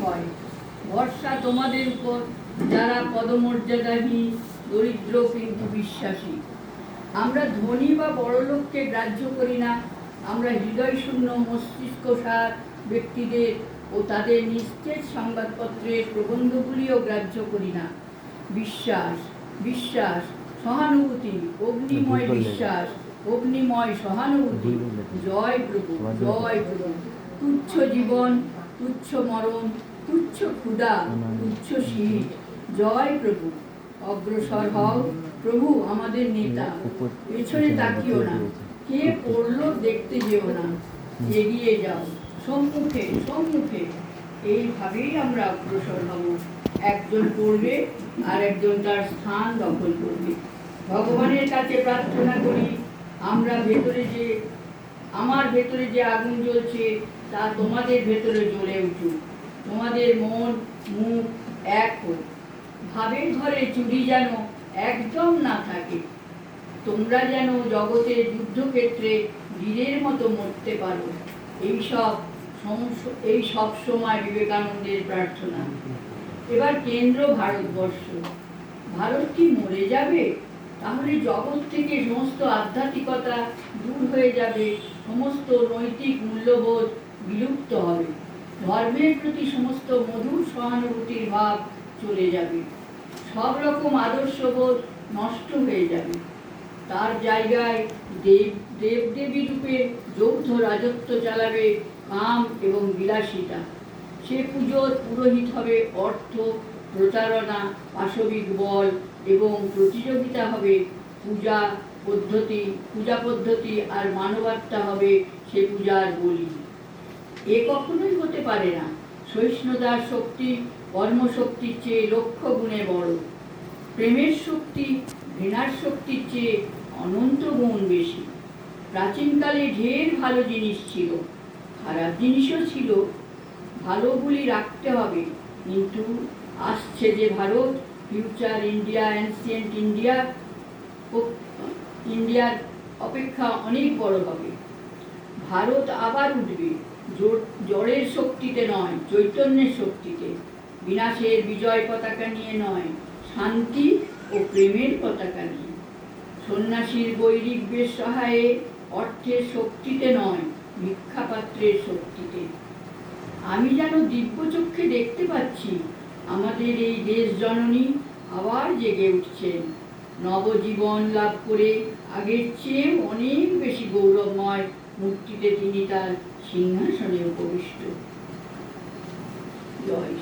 হয়। ভরসা তোমাদের উপর যারা পদমর্যাদাহীন দরিদ্র কিন্তু বিশ্বাসী। আমরা ধনী বা বড়লোককে গ্রাহ্য করি না। আমরা হৃদয় শূন্য মস্তিষ্ক সার ব্যক্তিদের ও তাদের সংবাদপত্রের প্রবন্ধগুলিও গ্রাহ্য করি না। বিশ্বাস বিশ্বাস সহানুভূতি অগ্নিময় বিশ্বাস অগ্নিময় সহানুভূতি। জয় প্রভু জয় প্রভু। তুচ্ছ জীবন তুচ্ছ মরণ, তুচ্ছ ক্ষুধা, তুচ্ছ শীত। জয় প্রভু, অগ্রসর হও। প্রভু আমাদের নেতা, পেছনে তাকিও না। কে পড়ল দেখতে যেও না। এগিয়ে যাও। সম্মুখে সম্মুখে। এইভাবেই আমরা অগ্রসর হব। একজন পড়বে, আর একজন তার স্থান দখল করবে। ভগবানের কাছে প্রার্থনা করি, আমরা ভেতরে যে আমার ভেতরে যে আগুন জ্বলছে, তা তোমাদের ভেতরে জ্বলে উঠুক। তোমাদের মন, মুখ এক হোক। ভাবের ঘরে চুরি যেন একদম না থাকে। তোমরা যেন জগতের যুদ্ধক্ষেত্রে বীরের মতো মরতে পারো। এইসব এই সব সময় বিবেকানন্দের প্রার্থনা। এবার কেন্দ্র ভারতবর্ষ। ভারত কি মরে যাবে? তাহলে জগৎ থেকে সমস্ত আধ্যাত্মিকতা দূর হয়ে যাবে, সমস্ত নৈতিক মূল্যবোধ বিলুপ্ত হবে। ধর্মের প্রতি সমস্ত মধুর সহানুভূতির ভাব চলে যাবে। সব রকম আদর্শবোধ নষ্ট হয়ে যাবে। তার জায়গায় দেব, দেবদেবী রূপে যৌথ রাজত্ব চালাবে কাম এবং বিলাসিতা। সে পুজোর পুরোহিত হবে অর্থ প্রচারণা, পাশবিক বল এবং প্রতিযোগিতা হবে। পূজা পদ্ধতি পূজা পদ্ধতি আর মানবাত্মা হবে সে পূজার বলি। এ কখনোই হতে পারে না। সহিষ্ণুতার শক্তি কর্মশক্তির চেয়ে লক্ষ গুণে বড়। প্রেমের শক্তি, ঘৃণার শক্তির চেয়ে অনন্ত গুণ বেশি। প্রাচীনকালে ঢের ভালো জিনিস ছিল। খারাপ জিনিসও ছিল। ভালোগুলি রাখতে হবে। কিন্তু আসছে যে Bharat future India ancient India ইন্ডিয়ার অপেক্ষা অনেক বড় হবে। ভারত আবার উঠবে জড়ের শক্তিতে নয়, চৈতন্যের শক্তিতে। বিনাশের বিজয় পতাকা নিয়ে নয়, শান্তি ও প্রেমের পতাকা নিয়ে। সন্ন্যাসীর বৈরিক বেশ সহায়ে অর্থের শক্তিতে নয়, ভিক্ষাপাত্রের শক্তিতে। আমি যেন দিব্য চক্ষে দেখতে পাচ্ছি আমাদের এই দেশ জননী আবার জেগে উঠছেন নবজীবন লাভ করে আগের চেয়ে অনেক বেশি গৌরবময় মূর্তিতে তিনি তার সিংহাসনে উপবিষ্ট। জয়